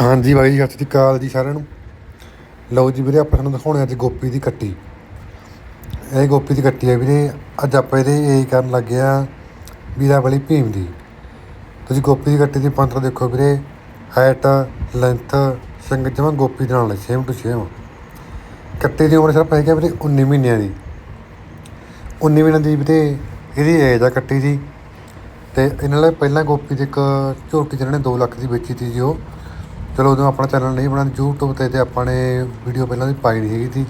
ਹਾਂਜੀ ਬਾਈ ਜੀ, ਸਤਿ ਸ਼੍ਰੀ ਅਕਾਲ ਜੀ ਸਾਰਿਆਂ ਨੂੰ। ਲਓ ਜੀ ਵੀਰੇ, ਆਪਾਂ ਤੁਹਾਨੂੰ ਦਿਖਾਉਣੇ ਅੱਜ ਗੋਪੀ ਦੀ ਕੱਟੀ। ਇਹ ਗੋਪੀ ਦੀ ਕੱਟੀ ਹੈ ਵੀਰੇ, ਅੱਜ ਆਪਾਂ ਇਹਦੇ ਇਹ ਕਰਨ ਲੱਗੇ ਆ ਵੀਰਾ ਵਾਲੀ ਭੀਮ ਦੀ। ਤੁਸੀਂ ਗੋਪੀ ਦੀ ਕੱਟੀ ਦੀ ਪੰਤਰ ਦੇਖੋ ਵੀਰੇ ਹਾਈਟ ਲੈਂਥ ਸਿੰਘ ਜਮਾ ਗੋਪੀ ਦੇ ਨਾਲ ਸੇਮ ਟੂ ਸੇਮ ਕੱਟੀ ਦੀ ਉਮਰ ਸਿਰਫ ਹੈਗੀ ਆ ਵੀਰੇ 19 ਮਹੀਨਿਆਂ ਦੀ। 19 ਮਹੀਨਿਆਂ ਦੀ ਵੀਰੇ, ਇਹਦੀ ਏਜ ਆ ਕੱਟੀ ਦੀ। ਤੇ ਇਹਨਾਂ ਨੇ ਪਹਿਲਾਂ ਗੋਪੀ ਦੀ ਇੱਕ ਝੋਟੀ ਜਿਹਨਾਂ ਨੇ 2 ਲੱਖ ਦੀ ਵੇਚੀ ਸੀ ਜੀ ਉਹ। ਚਲੋ ਉਦੋਂ ਆਪਣਾ ਚੈਨਲ ਨਹੀਂ ਬਣਾਇਆ, YouTube ਤੇ ਤੇ ਆਪਾਂ ਨੇ ਵੀਡੀਓ ਪਹਿਲਾਂ ਦੀ ਪਾਈ ਨਹੀਂ ਹੈਗੀ ਸੀ।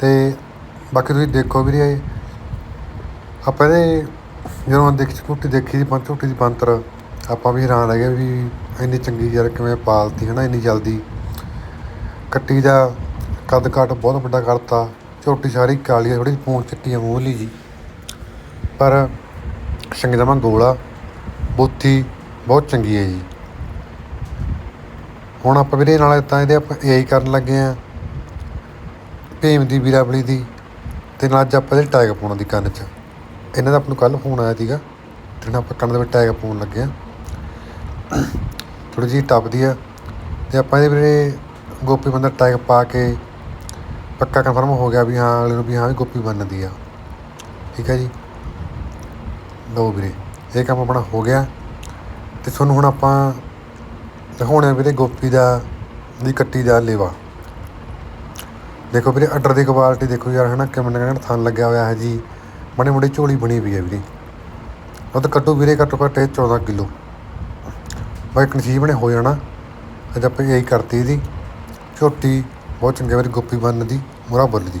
ਤੇ ਬਾਕੀ ਤੁਸੀਂ ਦੇਖੋ ਵੀਰੇ ਆਪਾਂ ਇਹਦੇ ਜਦੋਂ ਦੇਖ ਝੋਟੀ ਦੇਖੀ ਸੀ ਪੰਜ ਝੋਟੀ ਦੀ ਪੰਤਰ ਆਪਾਂ ਵੀ ਹੈਰਾਨ ਰਹਿ ਗਏ ਵੀ ਇੰਨੀ ਚੰਗੀ ਯਾਰ ਕਿਵੇਂ ਪਾਲਤੀ ਹੈ ਨਾ ਇੰਨੀ ਜਲਦੀ। ਕੱਟੀ ਦਾ ਕੱਦ ਕਾਟ ਬਹੁਤ ਵੱਡਾ ਕਰਤਾ, ਝੋਟੀ ਸਾਰੀ ਕਾਲੀ ਆ ਥੋੜੀ ਪੂੰਛ ਚਿੱਟੀ ਆ ਮੂਹਲੀ ਜੀ ਪਰ ਸੰਗਦਮਾ ਗੋਲਾ, ਬੁੱਥੀ ਬਹੁਤ ਚੰਗੀ ਹੈ ਜੀ। ਹੁਣ ਆਪਾਂ ਵੀਰੇ ਨਾਲ ਤਾਂ ਇਹਦੇ ਆਪਾਂ ਏਆਈ ਕਰਨ ਲੱਗੇ ਆ ਭੀਮ ਦੀ ਵੀਰਾਵਲੀ ਦੀ ਤੇ ਨਾਲ ਅੱਜ ਆਪਾਂ ਇਹਦੇ ਟੈਗ ਪਾਉਣ ਦੀ ਕੰਨ 'ਚ। ਇਹਨਾਂ ਦਾ ਆਪਾਂ ਨੂੰ ਕੱਲ ਫੋਨ ਆਇਆ ਸੀਗਾ ਤੇ ਆਪਾਂ ਕੰਨ ਦੇ ਵਿੱਚ ਟੈਗ ਪਾਉਣ ਲੱਗੇ ਆ ਥੋੜੀ ਜਿਹੀ ਟੱਪਦੀ ਆ ਤੇ ਆਪਾਂ ਇਹਦੇ ਵੀਰੇ ਗੋਪੀ ਬੰਦਾ ਟੈਗ ਪਾ ਕੇ ਪੱਕਾ ਕਨਫਰਮ ਹੋ ਗਿਆ ਵੀ ਹਾਂ, ਅਗਲੇ ਨੂੰ ਵੀ ਹਾਂ ਵੀ ਗੋਪੀ ਬਣਦੀ ਆ। ਠੀਕ ਹੈ ਜੀ? ਲਓ ਵੀਰੇ, ਇਹ ਕੰਮ ਆਪਣਾ ਹੋ ਗਿਆ। ਤੇ ਤੁਹਾਨੂੰ ਹੁਣ ਆਪਾਂ ਦਿਖਾਉਣੇ ਵੀਰੇ ਗੋਪੀ ਦਾ, ਦੀ ਕੱਟੀ ਦਾ ਲੇਵਾ। ਦੇਖੋ ਵੀਰੇ, ਅਡਰ ਦੀ ਕੁਆਲਿਟੀ ਦੇਖੋ ਯਾਰ, ਹਨਾ, ਕਿਵੇਂ ਨਾ ਥਣ ਲੱਗਿਆ ਹੋਇਆ ਹੈ ਜੀ। ਬੜੀ ਮੋਟੀ ਝੋਲੀ ਬਣੀ ਵੀ ਹੈ ਵੀਰੇ। ਉਹ ਤਾਂ ਕੱਟੂ ਵੀਰੇ ਘੱਟੋ ਘੱਟ ਇਹ 14 ਕਿਲੋ। ਬਾਈ ਨਸੀਬ ਬਣੇ ਹੋ ਜਾਣਾ। ਅੱਜ ਆਪਾਂ ਇਹੀ ਕਰਤੀ ਇਹਦੀ। ਝੋਟੀ ਬਹੁਤ ਚੰਗੇ ਵਾਰੀ, ਗੋਪੀ ਬੰਨ ਦੀ ਮੁਰਾ ਬੁੱਲ ਦੀ।